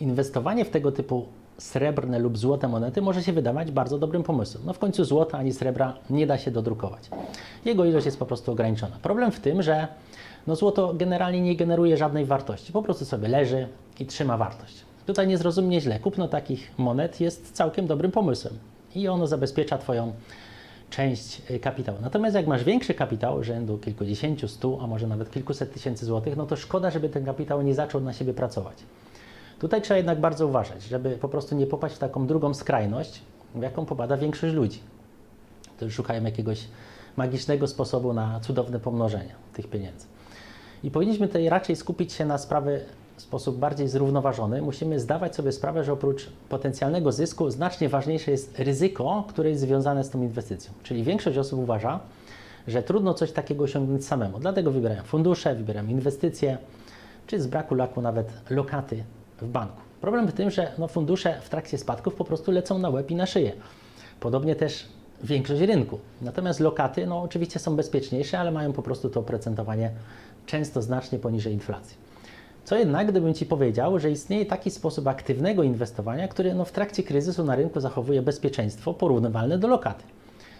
inwestowanie w tego typu srebrne lub złote monety może się wydawać bardzo dobrym pomysłem. No w końcu złota ani srebra nie da się dodrukować. Jego ilość jest po prostu ograniczona. Problem w tym, że no złoto generalnie nie generuje żadnej wartości. Po prostu sobie leży i trzyma wartość. Tutaj nie zrozumie źle. Kupno takich monet jest całkiem dobrym pomysłem i ono zabezpiecza Twoją część y, kapitału. Natomiast jak masz większy kapitał, rzędu kilkudziesięciu, stu, a może nawet kilkuset tysięcy złotych, no to szkoda, żeby ten kapitał nie zaczął na siebie pracować. Tutaj trzeba jednak bardzo uważać, żeby po prostu nie popaść w taką drugą skrajność, w jaką popada większość ludzi, którzy szukają jakiegoś magicznego sposobu na cudowne pomnożenie tych pieniędzy. I powinniśmy tutaj raczej skupić się na sprawy w sposób bardziej zrównoważony. Musimy zdawać sobie sprawę, że oprócz potencjalnego zysku znacznie ważniejsze jest ryzyko, które jest związane z tą inwestycją. Czyli większość osób uważa, że trudno coś takiego osiągnąć samemu. Dlatego wybierają fundusze, wybierają inwestycje, czy z braku laku nawet lokaty w banku. Problem w tym, że no, fundusze w trakcie spadków po prostu lecą na łeb i na szyję. Podobnie też większość rynku. Natomiast lokaty, no oczywiście są bezpieczniejsze, ale mają po prostu to oprocentowanie często znacznie poniżej inflacji. Co jednak, gdybym Ci powiedział, że istnieje taki sposób aktywnego inwestowania, który no, w trakcie kryzysu na rynku zachowuje bezpieczeństwo porównywalne do lokaty,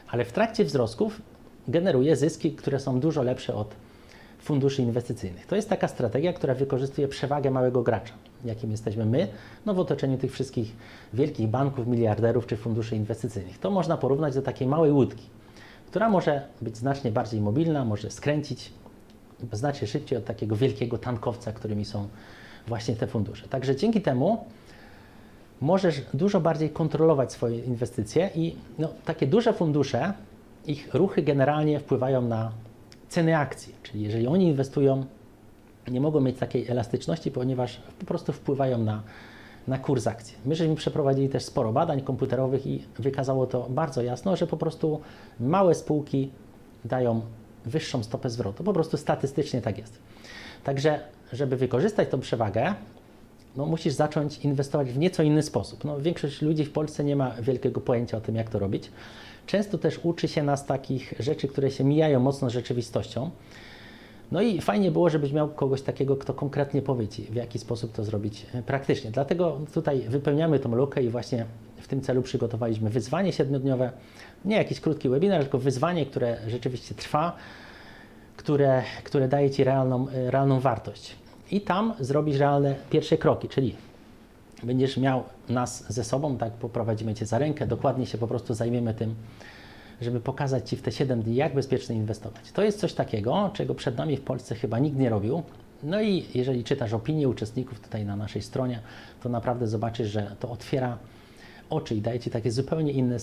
ale w trakcie wzrostów generuje zyski, które są dużo lepsze od funduszy inwestycyjnych. To jest taka strategia, która wykorzystuje przewagę małego gracza, jakim jesteśmy my, no w otoczeniu tych wszystkich wielkich banków, miliarderów czy funduszy inwestycyjnych. To można porównać do takiej małej łódki, która może być znacznie bardziej mobilna, może skręcić znacznie szybciej od takiego wielkiego tankowca, którymi są właśnie te fundusze. Także dzięki temu możesz dużo bardziej kontrolować swoje inwestycje i no, takie duże fundusze, ich ruchy generalnie wpływają na ceny akcji, czyli jeżeli oni inwestują, nie mogą mieć takiej elastyczności, ponieważ po prostu wpływają na, na kurs akcji. My żeśmy przeprowadzili też sporo badań komputerowych i wykazało to bardzo jasno, że po prostu małe spółki dają wyższą stopę zwrotu. Po prostu statystycznie tak jest. Także, żeby wykorzystać tą przewagę, no, musisz zacząć inwestować w nieco inny sposób. No, większość ludzi w Polsce nie ma wielkiego pojęcia o tym, jak to robić. Często też uczy się nas takich rzeczy, które się mijają mocno z rzeczywistością. No i fajnie było, żebyś miał kogoś takiego, kto konkretnie powie Ci, w jaki sposób to zrobić e, praktycznie. Dlatego tutaj wypełniamy tą lukę i właśnie w tym celu przygotowaliśmy wyzwanie siedmiodniowe. Nie jakiś krótki webinar, tylko wyzwanie, które rzeczywiście trwa, które, które daje Ci realną, e, realną wartość. I tam zrobisz realne pierwsze kroki, czyli będziesz miał nas ze sobą, tak poprowadzimy Cię za rękę, dokładnie się po prostu zajmiemy tym, żeby pokazać Ci w te 7 dni, jak bezpiecznie inwestować. To jest coś takiego, czego przed nami w Polsce chyba nikt nie robił. No i jeżeli czytasz opinie uczestników tutaj na naszej stronie, to naprawdę zobaczysz, że to otwiera oczy i daje Ci takie zupełnie inne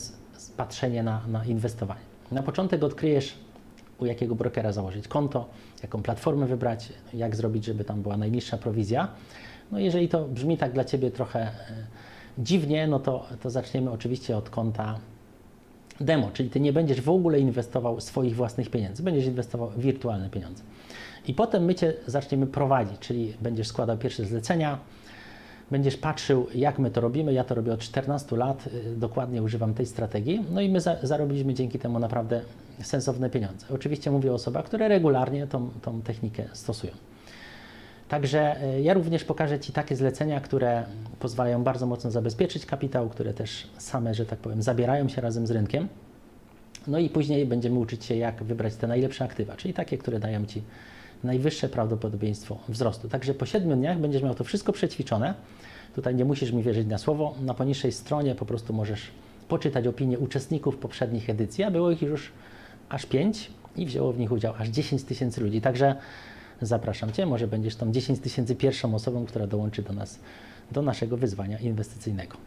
patrzenie na, na inwestowanie. Na początek odkryjesz, u jakiego brokera założyć konto, jaką platformę wybrać, jak zrobić, żeby tam była najniższa prowizja. No jeżeli to brzmi tak dla Ciebie trochę e, dziwnie, no to, to zaczniemy oczywiście od konta demo, czyli ty nie będziesz w ogóle inwestował swoich własnych pieniędzy, będziesz inwestował wirtualne pieniądze. I potem my cię zaczniemy prowadzić, czyli będziesz składał pierwsze zlecenia, będziesz patrzył, jak my to robimy. Ja to robię od 14 lat, y, dokładnie używam tej strategii. No i my za, zarobiliśmy dzięki temu naprawdę sensowne pieniądze. Oczywiście mówię o osobach, które regularnie tą, tą technikę stosują. Także y, ja również pokażę Ci takie zlecenia, które pozwalają bardzo mocno zabezpieczyć kapitał, które też same, że tak powiem, zabierają się razem z rynkiem. No i później będziemy uczyć się, jak wybrać te najlepsze aktywa, czyli takie, które dają Ci najwyższe prawdopodobieństwo wzrostu. Także po 7 dniach będziesz miał to wszystko przećwiczone. Tutaj nie musisz mi wierzyć na słowo. Na poniższej stronie po prostu możesz poczytać opinie uczestników poprzednich edycji, a było ich już aż 5 i wzięło w nich udział aż 10 tysięcy ludzi. Także zapraszam Cię, może będziesz tą 10 tysięcy pierwszą osobą, która dołączy do nas, do naszego wyzwania inwestycyjnego.